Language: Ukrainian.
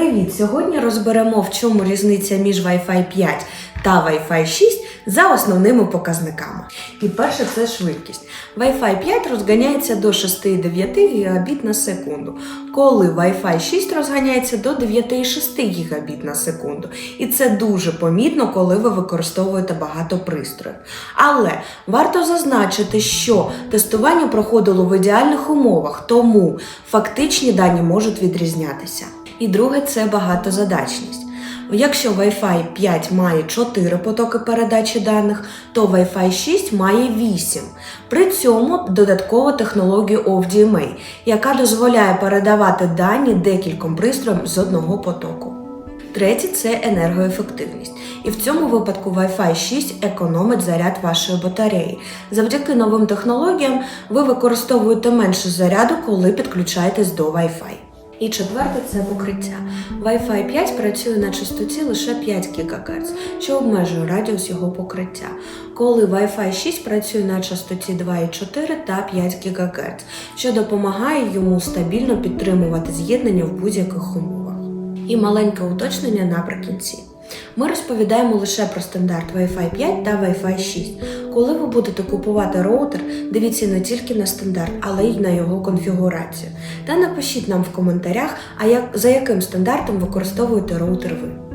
Привіт! Сьогодні розберемо, в чому різниця між Wi-Fi 5 та Wi-Fi 6 за основними показниками. І перше це швидкість. Wi-Fi 5 розганяється до 6,9 Гбіт на секунду, коли Wi-Fi 6 розганяється до 9,6 Гбіт на секунду. І це дуже помітно, коли ви використовуєте багато пристроїв. Але варто зазначити, що тестування проходило в ідеальних умовах, тому фактичні дані можуть відрізнятися. І друге це багатозадачність. Якщо Wi-Fi 5 має 4 потоки передачі даних, то Wi-Fi 6 має 8. При цьому додатково технологію OFDMA, яка дозволяє передавати дані декільком пристроям з одного потоку. Третє це енергоефективність. І в цьому випадку Wi-Fi 6 економить заряд вашої батареї. Завдяки новим технологіям ви використовуєте менше заряду, коли підключаєтесь до Wi-Fi. І четверте це покриття. Wi-Fi 5 працює на частоті лише 5 ГГц, що обмежує радіус його покриття, коли Wi-Fi 6 працює на частоті 2,4 та 5 ГГц, що допомагає йому стабільно підтримувати з'єднання в будь-яких умовах. І маленьке уточнення наприкінці. Ми розповідаємо лише про стандарт Wi-Fi 5 та Wi-Fi 6. Коли ви будете купувати роутер, дивіться не тільки на стандарт, але й на його конфігурацію. Та напишіть нам в коментарях, а як, за яким стандартом використовуєте роутер ви.